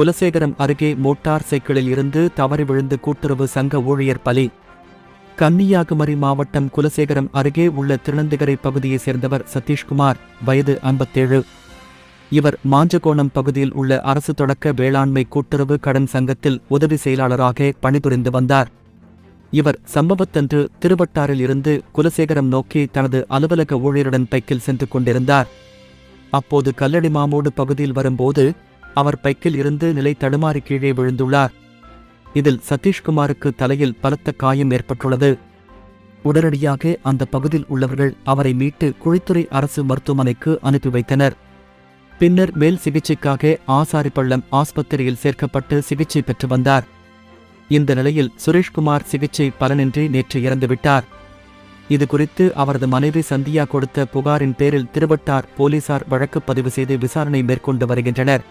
குலசேகரம் அருகே மோட்டார் சைக்கிளில் இருந்து தவறி விழுந்து கூட்டுறவு சங்க ஊழியர் பலி. கன்னியாகுமரி மாவட்டம் குலசேகரம் அருகே உள்ள திருநந்தகரை பகுதியைச் சேர்ந்தவர் சதீஷ்குமார் வயது ஐம்பத்தேழு. இவர் மாஞ்சகோணம் பகுதியில் உள்ள அரசு தொடக்க வேளாண்மை கூட்டுறவு கடன் சங்கத்தில் உதவி செயலாளராக பணிபுரிந்து வந்தார். இவர் சம்பவத்தன்று திருவட்டாரில் இருந்து குலசேகரம் நோக்கி தனது அலுவலக ஊழியருடன் பைக்கில் சென்று கொண்டிருந்தார். அப்போது கல்லடி மாமூடு பகுதியில் வரும்போது அவர் பைக்கில் இருந்து நிலை தடுமாறி கீழே விழுந்துள்ளார். இதில் சதீஷ்குமாருக்கு தலையில் பலத்த காயம் ஏற்பட்டுள்ளது. உடனடியாக அந்த பகுதியில் உள்ளவர்கள் அவரை மீட்டு குழித்துறை அரசு மருத்துவமனைக்கு அனுப்பி வைத்தனர். பின்னர் மேல் சிகிச்சைக்காக ஆசாரிப்பள்ளம் ஆஸ்பத்திரியில் சேர்க்கப்பட்டு சிகிச்சை பெற்று வந்தார். இந்த நிலையில் சுரேஷ்குமார் சிகிச்சை பலனின்றி நேற்று இறந்துவிட்டார். இது குறித்து அவரது மனைவி சந்தியா கொடுத்த புகாரின் பேரில் திருவட்டார் போலீசார் வழக்கு பதிவு செய்து விசாரணை மேற்கொண்டு வருகின்றனர்.